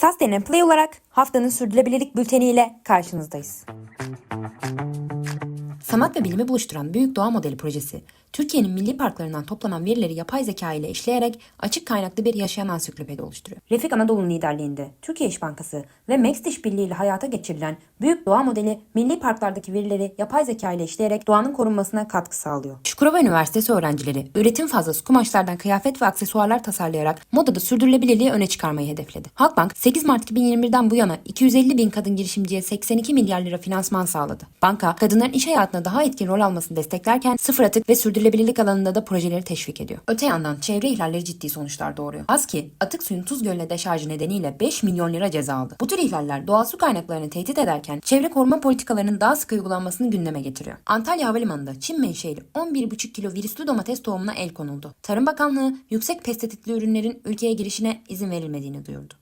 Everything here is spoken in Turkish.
Sustain and Play olarak haftanın sürdürülebilirlik bülteniyle karşınızdayız. Sanat ve bilimi buluşturan Büyük Doğa Modeli projesi, Türkiye'nin milli parklarından toplanan verileri yapay zeka ile işleyerek açık kaynaklı bir yaşayan ansiklopedi oluşturuyor. Refik Anadolu'nun liderliğinde Türkiye İş Bankası ve Max Birliği ile hayata geçirilen Büyük Doğa Modeli, milli parklardaki verileri yapay zeka ile işleyerek doğanın korunmasına katkı sağlıyor. Çukurova Üniversitesi öğrencileri üretim fazlası kumaşlardan kıyafet ve aksesuarlar tasarlayarak modada sürdürülebilirliği öne çıkarmayı hedefledi. Halkbank 8 Mart 2021'den bu yana 250 bin kadın girişimciye 82 milyar lira finansman sağladı. Banka kadınların iş hayatında daha etkin rol almasını desteklerken sıfır atık ve sürdürülebilirlik alanında da projeleri teşvik ediyor. Öte yandan çevre ihlalleri ciddi sonuçlar doğuruyor. Az ki atık suyun tuz gölüne deşarjı nedeniyle 5 milyon lira ceza aldı. Bu tür ihlaller doğal su kaynaklarını tehdit ederken çevre koruma politikalarının daha sıkı uygulanmasını gündeme getiriyor. Antalya Havalimanı'nda Çin menşeli 11,5 kilo virüslü domates tohumuna el konuldu. Tarım Bakanlığı yüksek pestisitli ürünlerin ülkeye girişine izin verilmediğini duyurdu.